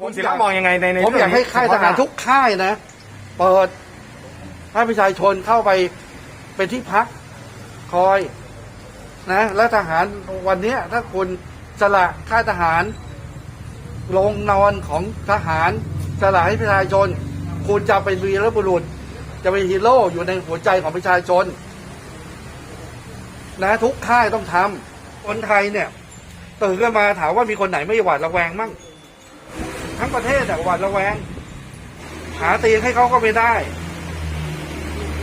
คุณศิระมองยังไงในในผมอยากให้ค่ายทหารทุกค่ายนะเปิดให้ประชาชนเข้าไปเป็นที่พักคอยนะและทหารวันเนี้ยถ้าคุณสละค่ายทหารลงนอนของทหารสละให้ประชาชน คุณจะเป็นวีรบุรุษ จะเป็นฮีโร่อยู่ในหัวใจของประชาชน นะทุกค่ายต้องทำคนไทยเนี่ยตื่นขึ้นมาถามว่ามีคนไหนไม่หวาดระแวงมั่ง ทั้งประเทศอะหวาดระแวง หาเตียงให้เขาก็ไม่ได้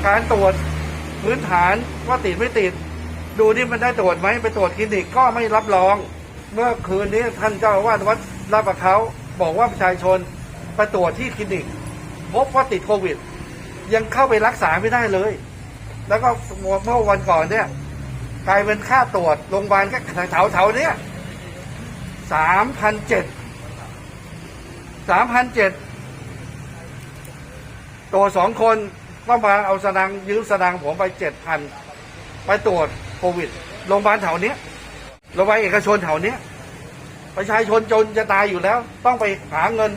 การตรวจพื้นฐานว่าติดไม่ติด ดูนี่มันได้ตรวจไหมไปตรวจคลินิกก็ไม่รับรอง เมื่อคืนนี้ท่านเจ้าอาวาสวัดลาดประเขาบอกว่าประชาชนไปตรวจที่คลินิกพบว่าติดโควิด ยังเข้าไปรักษาไม่ได้เลย แล้วก็เมื่อวันก่อนเนี่ยกลายเป็นค่าตรวจโรงพยาบาลก็แถวแถวๆเนี้ยสามพันเจ็ด สามพันเจ็ดตัวสองคนก็มาเอาสนังยืมสนังผมไปเจ็ดพันไปตรวจโควิดโรงพยาบาลแถวนี้โรงพยาบาลเอกชนแถวนี้ประชาชนจนจะตายอยู่แล้ว ต้องไปหาเงิน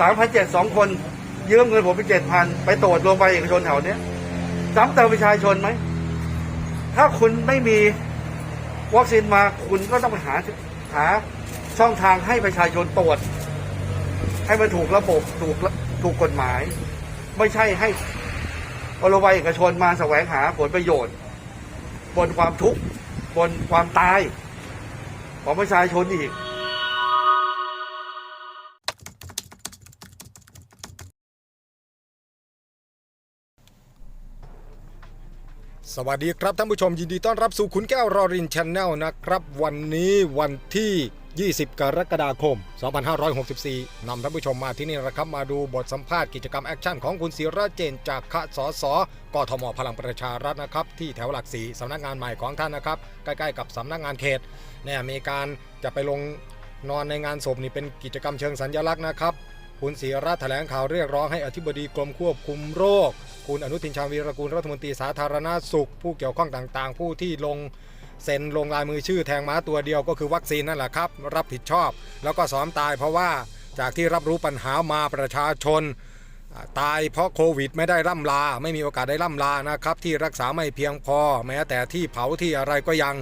สามพันเจ็ดสองคนยืมเงินผมไปเจ็ดพันไปตรวจโรงพยาบาลเอกชนแถวนี้ซ้ำเติมประชาชนไหม ถ้าคุณไม่มีวัคซีนมาคุณก็ต้องไปหาหาช่องทางให้ประชาชนตรวจ ให้มันถูกระบบถูกถูกกฎหมาย ไม่ใช่ให้บริวารเอกชนมาแสวงหาผลประโยชน์ บนความทุกข์บนความตายของประชาชนอีกสวัสดีครับท่านผู้ชมยินดีต้อนรับสู่ขุนแก้วรอรินช n แนลนะครับ วันนี้วันที่ 20 กรกฎาคม 2564 นำท่านผู้ชมมาที่นี่นะครับมาดูบทสัมภาษณ์กิจกรรมแอคชั่นของคุณศิระเจนจากคสสกทมพลังประชารัฐนะครับ ที่แถวหลักสีสำนักงานใหม่ของท่านนะครับ ใกล้ๆกับสำนักงานเขตเนี่ยมีการจะไปลงนอนในงานศพนี่เป็นกิจกรรมเชิงสัญลักษณ์นะครับคุณศิระแถลงข่าวเรียกร้องให้อธิบดีกรมควบคุมโรค คุณอนุทินชาญวีรกูลรัฐมนตรีสาธารณาสุข ผู้เกี่ยวข้องต่างๆ ผู้ที่ลง เซ็นลงลายมือชื่อแทงม้าตัวเดียวก็คือวัคซีนนั่นแหละครับ รับผิดชอบ แล้วก็ซ้อมตายเพราะว่าจากที่รับรู้ปัญหามาประชาชน ตายเพราะโควิดไม่ได้ล่ำลา ไม่มีโอกาสได้ล่ำลานะครับที่รักษาไม่เพียงพอ แม้แต่ที่เผาที่อะไรก็ยัง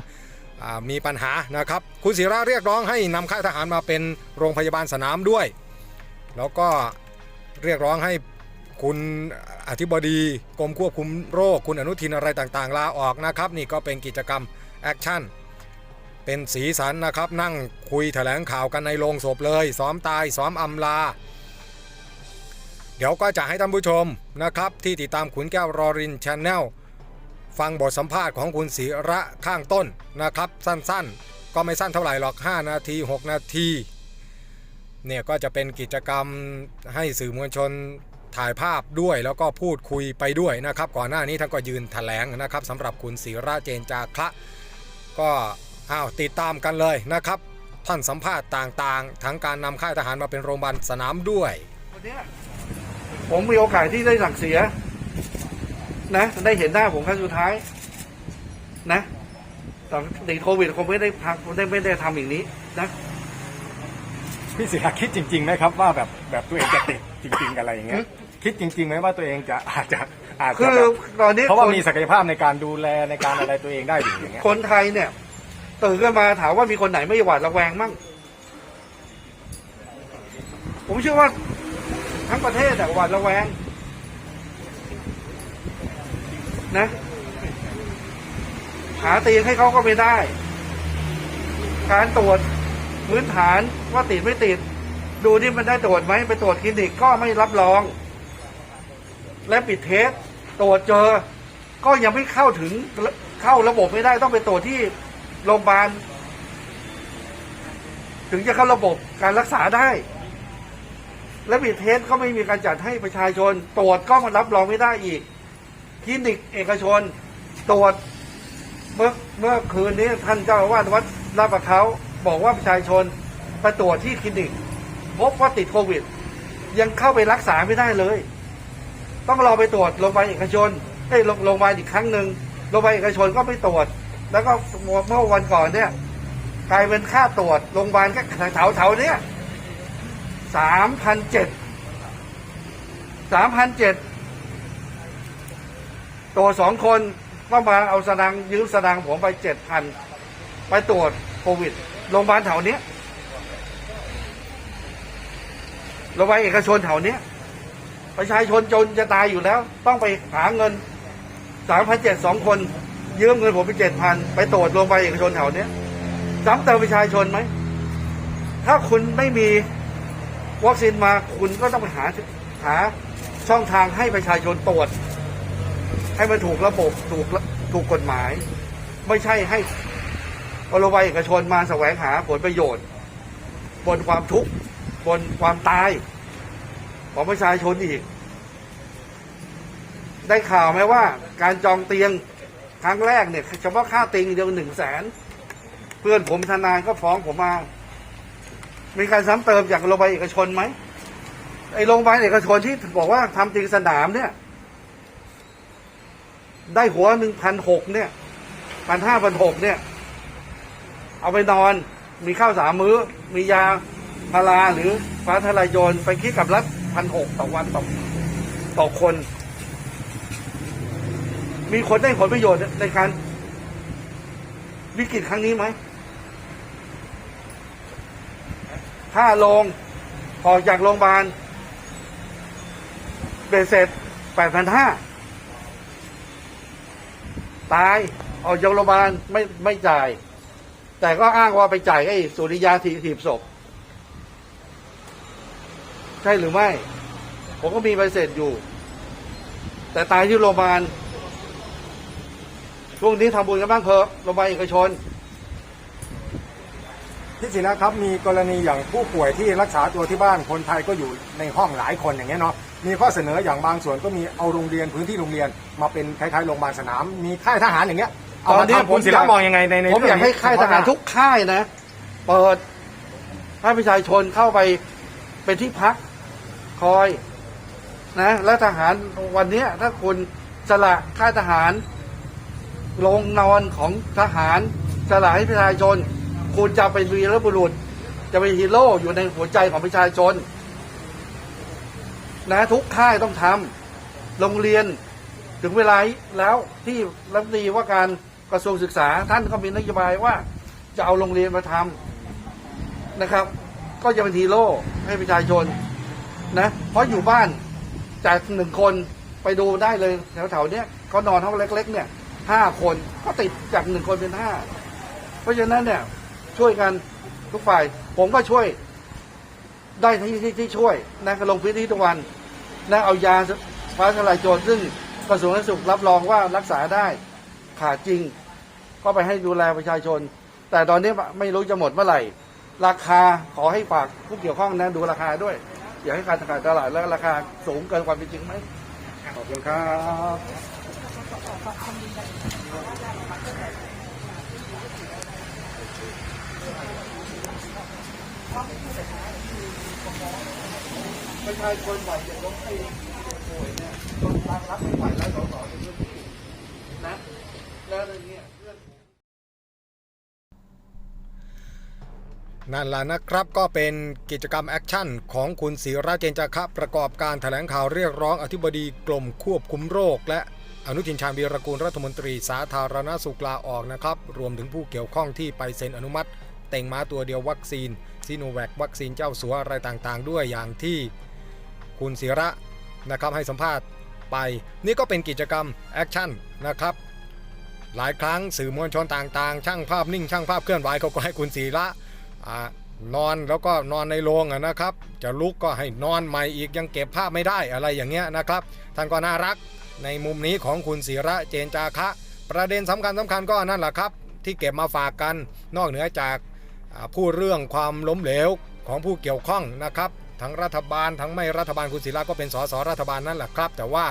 มีปัญหานะครับ คุณศิระเรียกร้องให้นำค่ายทหารมาเป็นโรงพยาบาลสนามด้วย แล้วก็เรียกร้องให้คุณอธิบดีกรมควบคุมโรค คุณอนุทินอะไรต่างๆ ลาออกนะครับ นี่ก็เป็นกิจกรรม แอคชั่นเป็นสีสันนะครับนั่งคุยแถลงข่าวกันในโรงศพเลยซ้อมตายซ้อมอำลา เดี๋ยวก็จะให้ท่านผู้ชมนะครับ ที่ติดตามขุนแก้วรอรินช n แนลฟังบทสัมภาษณ์ของคุณศิระข้างต้นนะครับ สั้นๆ ก็ไม่สั้นเท่าไหร่หรอก 5 นาที 6 นาที เนี่ยก็จะเป็นกิจกรรมให้สื่อมวลชนถ่ายภาพด้วยแล้วก็พูดคุยไปด้วยนะครับ ก่อนหน้านี้ท่านก็ยืนแถลงนะครับสำหรับคุณศิระเจนจาคะ ก็อ้าวติดตามกันเลยนะครับ ท่านสัมภาษณ์ต่างๆ ทั้งการนำค่ายทหารมาเป็นโรงพยาบาลสนามด้วยวันเนี้ยผมมีโอกาสที่ได้สั่งเสียนะได้เห็นหน้าผมครั้งสุดท้ายนะตอนติดโควิดคงไม่ได้พักได้ไม่ได้ทำอย่างนี้นะพี่ศิระคิดจริงๆไหมครับว่าแบบแบบตัวเองจะติดจริง ๆ อะไรอย่างเงี้ยคิดจริงๆไหมว่าตัวเองจะอาจจะ อาจคืจะอแบบตอนนี้เพราะว่าคนมีศักยภาพในการดูแลในการอะไรตัวเองได้อยู่อย่างเงี้ยคนไทยเนี่ยตื่นขึ้นมาถามว่ามีคนไหนไม่หวาดระแวงมั่ง ผมเชื่อว่าทั้งประเทศอะหวาดระแวง นะหาเตียงให้เขาก็ไม่ได้ การตรวจพื้นฐานว่าติดไม่ติด ดูนี่มันได้ตรวจไหมไปตรวจคลินิกก็ไม่รับรอง และปิดเทส ตรวจเจอ ก็ยังไม่เข้าถึงเข้าระบบไม่ได้ต้องไปตรวจที่โรงพยาบาลถึงจะเข้าระบบการรักษาได้ และปิดเทสก็ไม่มีการจัดให้ประชาชน ตรวจก็มารับรองไม่ได้อีกคลินิกเอกชน ตรวจเมื่อเมื่อคืนนี้ท่านเจ้าอาวาสวัดลาดประเขาบอกว่าประชาชนไปตรวจที่คลินิกพบว่าติดโควิด ยังเข้าไปรักษาไม่ได้เลย ต้องรอไปตรวจโรงพยาบาลเอกชนให้โรงโรงพยาบาลอีกครั้งหนึ่งโรงพยาบาลเอกชนก็ไม่ตรวจ แล้วก็เมื่อวันก่อนเนี่ยกลายเป็นค่าตรวจโรงพยาบาลก็แถวแถวๆเนี้ยสามพันเจ็ดสามพันเจ็ดตัวสองคนก็มาเอาสตังยืมสตังผมไปเจ็ดพันไปตรวจโควิดโรงพยาบาลแถวเนี้ยโรงพยาบาลเอกชนแถวเนี้ย ประชาชนจนจะตายอยู่แล้ว ต้องไปหาเงินสามพันเจ็ดสองคนยืมเงินผมไปเจ็ดพันไปตรวจโรงพยาบาลเอกชนแถวเนี้ยซ้ำเติมประชาชนไหม ถ้าคุณไม่มีวัคซีนมาคุณก็ต้องไปหาหาช่องทางให้ประชาชนตรวจ ให้มันถูกระบบถูกถูกกฎหมาย ไม่ใช่ให้โรงพยาบาลเอกชนมาแสวงหาผลประโยชน์ บนความทุกข์บนความตาย ของประชาชนอีก ได้ข่าวไหมว่า การจองเตียงครั้งแรกเนี่ยเฉพาะค่าเตียงเดียวหนึ่งแสนเพื่อนผมทนายก็ฟ้องผมมา มีการซ้ำเติมจากโรงพยาบาลเอกชนไหมไอโรงพยาบาลเอกชนที่บอกว่าทำเตียงสนามเนี่ย ได้หัวหนึ่งพันหกเนี่ยพันห้าพันหกเนี่ย เอาไปนอน มีข้าวสามมื้อ มียาพาราหรือฟ้าทลายโจรไปคิดกับรัฐ พันหกต่อวันต่อต่อคน มีคนได้ผลประโยชน์ในการวิกฤตครั้งนี้ไหม ถ้าลงออกจากโรงพยาบาลเบ็ดเสร็จแปดพันห้าตายออกจากโรงพยาบาลไม่ไม่จ่าย แต่ก็อ้างว่าไปจ่ายไอ้สุริยาทีถีบศพ ใช่หรือไม่ ผมก็มีใบเสร็จอยู่ แต่ตายที่โรงพยาบาลช่วงนี้ทำบุญกันบ้างเถอะโรงพยาบาลเอกชนพี่ศิระครับมีกรณีอย่างผู้ป่วยที่รักษาตัวที่บ้านคนไทยก็อยู่ในห้องหลายคนอย่างเงี้ยเนาะมีข้อเสนออย่างบางส่วนก็มีเอาโรงเรียนพื้นที่โรงเรียนมาเป็นคล้ายๆโรงพยาบาลสนามมีค่ายทหารอย่างเงี้ยเอาตอมานนี้ทำผมคุณศิระอยากมองยังไงในในผมอยากให้ค่ายทหารทุกค่ายนะ เปิดให้ประชาชนเข้าไปเป็นที่พัก คอยนะและทหารวันนี้ถ้าคุณสละค่าทหารโรงนอนของทหารสละให้ประชาชน คุณจะเป็นวีรบุรุษ จะเป็นฮีโร่อยู่ในหัวใจของประชาชน นะทุกค่ายต้องทำโรงเรียนถึงเวลาแล้วที่รัฐมนตรีว่าการกระทรวงศึกษาท่านก็มีนโยบายว่าจะเอาโรงเรียนมาทำนะครับ ก็จะเป็นฮีโร่ให้ประชาชน นะเพราะอยู่บ้านจากหนึ่งคนไปดูได้เลยแถวๆเนี้ยเขานอนห้องเล็ก ๆ เนี่ยห้าคนก็ติดจากหนึ่งคนเป็นห้าเพราะฉะนั้นเนี่ยช่วยกันทุกฝ่าย ผมก็ช่วยได้ที่ที่ที่ช่วยนะก็ลงพื้นที่ทุกวันนะเอายาฟ้าทลายโจรซึ่งกระทรวงสาธารณสุขรับรองว่ารักษาได้ขาดจริง ก็ไปให้ดูแลประชาชน แต่ตอนนี้ไม่รู้จะหมดเมื่อไหร่ ราคาขอให้ฝากผู้เกี่ยวข้องนะดูราคาด้วย อย่าให้การตลาดตลาดแล้วราคาสูงเกินความเป็นจริงไหมขอบคุณครับประชาชนไหวจะล้มให้ป่วยเนี่ยจนทางรับไม่ไหวแล้วสสในพื้นที่นะ แล้วเรื่องเนี้ยเรื่อง นั่นแหละนะครับก็เป็นกิจกรรมแอคชั่นของคุณศิระเจนจาคะประกอบการแถลงข่าวเรียกร้องอธิบดีกรมควบคุมโรค และอนุทินชาญวีรกูลรัฐมนตรีสาธารณสุขลาออกนะครับ รวมถึงผู้เกี่ยวข้องที่ไปเซ็นอนุมัติเต่งม้าตัวเดียววัคซีนซีโนแวควัคซีนเจ้าสัวอะไรต่างๆ ด้วยอย่างที่คุณศิระนะครับให้สัมภาษณ์ไป นี่ก็เป็นกิจกรรมแอคชั่นนะครับหลายครั้งสื่อมวลชนต่างๆ ช่างภาพนิ่งช่างภาพเคลื่อนไหวเขาก็ให้คุณศิระ นอนแล้วก็นอนในโรงนะครับ จะลุกก็ให้นอนใหม่อีกยังเก็บภาพไม่ได้อะไรอย่างเงี้ยนะครับ ท่านก็น่ารักในมุมนี้ของคุณศิระเจนจาคะ ประเด็นสำคัญสำคัญก็นั่นแหละครับ ที่เก็บมาฝากกันนอกเหนือจากอ่าพูดเรื่องความล้มเหลวของผู้เกี่ยวข้องนะครับ ทั้งรัฐบาลทั้งไม่รัฐบาลคุณศิระก็เป็นสสรัฐบาลนั่นแหละครับ แต่ว่า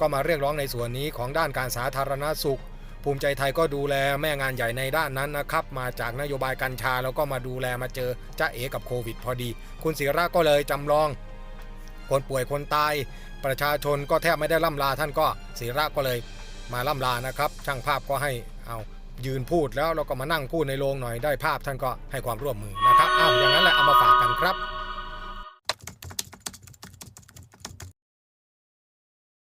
ก็มาเรียกร้องในส่วนนี้ของด้านการสาธารณสุข ภูมิใจไทยก็ดูแลแม่งานใหญ่ในด้านนั้นนะครับ มาจากนโยบายกัญชาแล้วก็มาดูแลมาเจอจ้าเอกับโควิดพอดี คุณศิระก็เลยจำลอง คนป่วยคนตาย ประชาชนก็แทบไม่ได้ล่ำลาท่านก็ศิระก็เลยมาล่ำลานะครับ ช่างภาพก็ให้เอายืนพูดแล้วเราก็มานั่งพูดในโรงหน่อยได้ภาพท่านก็ให้ความร่วมมือนะครับอ้าวอย่างนั้นแหละเอามาฝากกันครับ